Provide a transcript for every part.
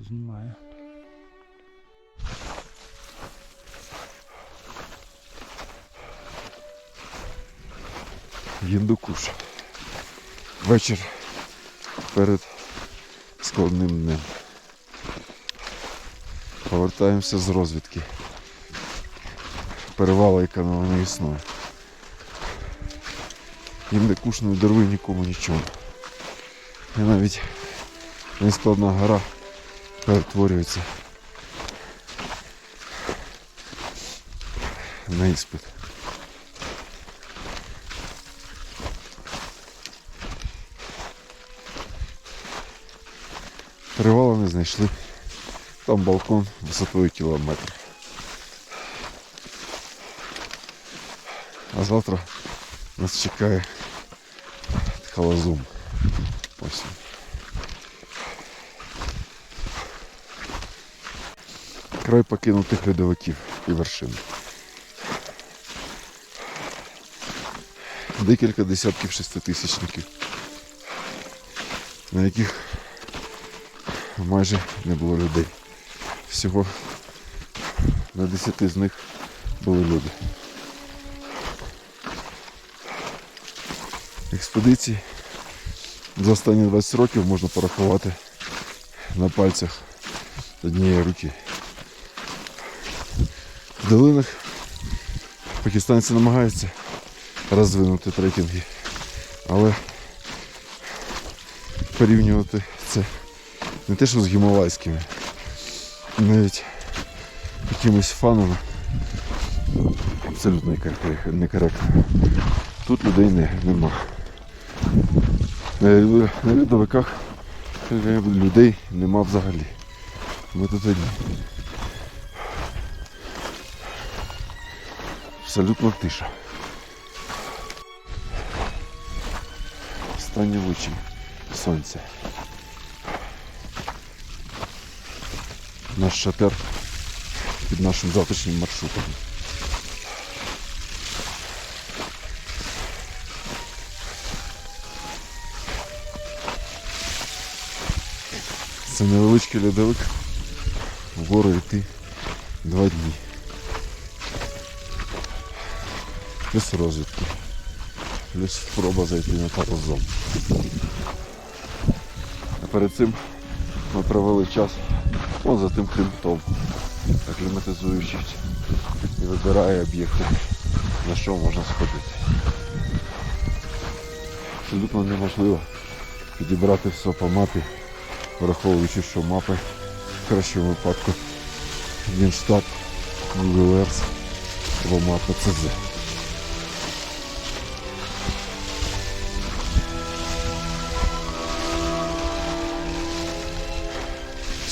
Знімає. Гіндукуш. Вечір перед складним днем. Повертаємося з розвідки. Перевала, яка на не існує. Гіндукуш не дарує нікому нічого. І навіть нескладна гора перетворюється на іспит. Перевала не знайшли. Там балкон висотою кілометр. А завтра нас чекає халазум. Ось. Край покинутих льодовиків і вершин. Декілька десятків шеститисячників, на яких майже не було людей. Всього на 10 з них були люди. Експедиції за останні 20 років можна порахувати на пальцях однієї руки. Долинах пакистанці намагаються розвинути трекінги, але порівнювати це не те, що з гімалайськими, навіть якимись фанами. Абсолютно некоректно. Тут людей не, нема. На льодовиках людей нема взагалі. Ми тут одні. Абсолютно тиша. Останні лучі сонця. Наш шатер під нашим завтрашнім маршрутом. Це невеличкий льодовик. Вгору йти два дні. Плюс розвідки. Плюс спроба зайти на парозон. А перед цим ми провели час Вон за тим хребтом, акліматизуючись і вибирає об'єкти, на що можна сходити. Абсолютно неможливо підібрати все по мапі, враховуючи, що мапи в кращому випадку Генштаб, Google або мапа ЦЗ.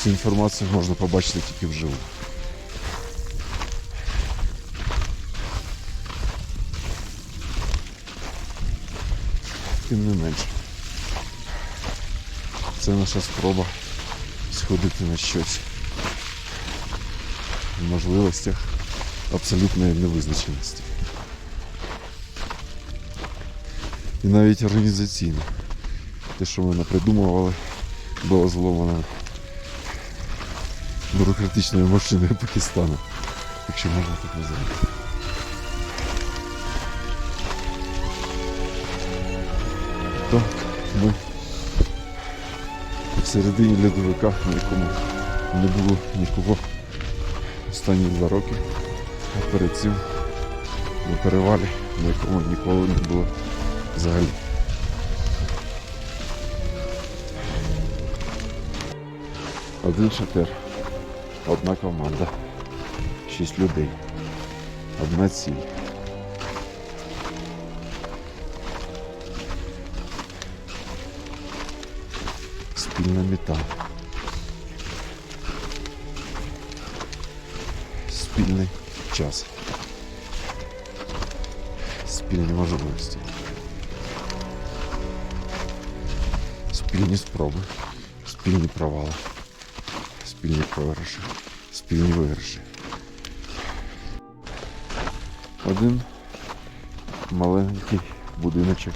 Всю інформацію можна побачити тільки вживу. Тим не менше. Це наша спроба сходити на щось в можливостях абсолютної невизначеності. І навіть організаційно. Те, що ми напридумували, було зломано бюрократичною машиною Пакистану, якщо можна так назвати. Так, ми всередині льодовика, на якому не було нікого останні два роки, а перед цим на перевалі, на якому ніколи не було взагалі. Один шатер, одна команда, шість людей, одна ціль. Спільна мета. Спільний час. Спільні можливості. Спільні спроби, спільні провали спільні програші, спільні виграші. Один маленький будиночок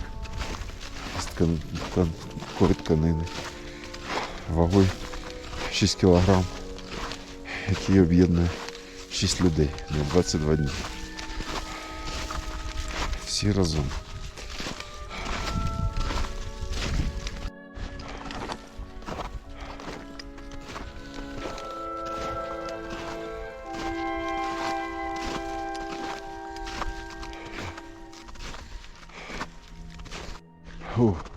з ткан... тканини вагою 6 кілограм, який об'єднує 6 людей на 22 дні. Всі разом. Whew.